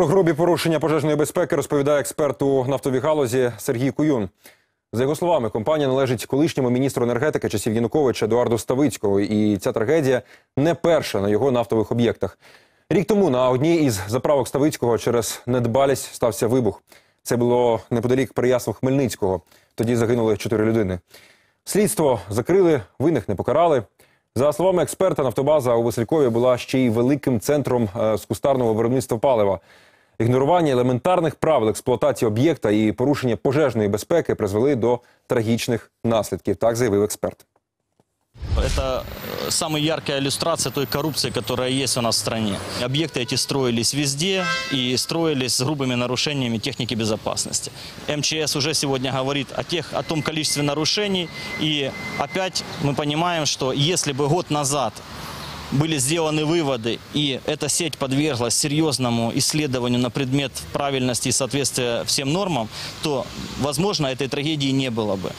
Про грубі порушення пожежної безпеки розповідає експерт у нафтовій галузі Сергій Куюн. За його словами, компанія належить колишньому міністру енергетики часів Януковича Едуарду Ставицького, і ця трагедія не перша на його нафтових об'єктах. Рік тому на одній із заправок Ставицького через недбалість стався вибух. Це було неподалік Переяслав Хмельницького. Тоді загинули чотири людини. Слідство закрили, винних не покарали. За словами експерта, нафтобаза у Василькові була ще й великим центром е, з кустарного виробництва палива. Ігнорування елементарних правил експлуатації об'єкта і порушення пожежної безпеки призвели до трагічних наслідків. Так заявив експерт. Это э, самая яркая иллюстрация той коррупции, которая есть у нас в стране. Объекты эти строились везде и строились с грубыми нарушениями техники безопасности. МЧС уже сегодня говорит о, тех, о том количестве нарушений. И опять мы понимаем, что если бы год назад были сделаны выводы, и эта сеть подверглась серьезному исследованию на предмет правильности и соответствия всем нормам, то, возможно, этой трагедии не было бы.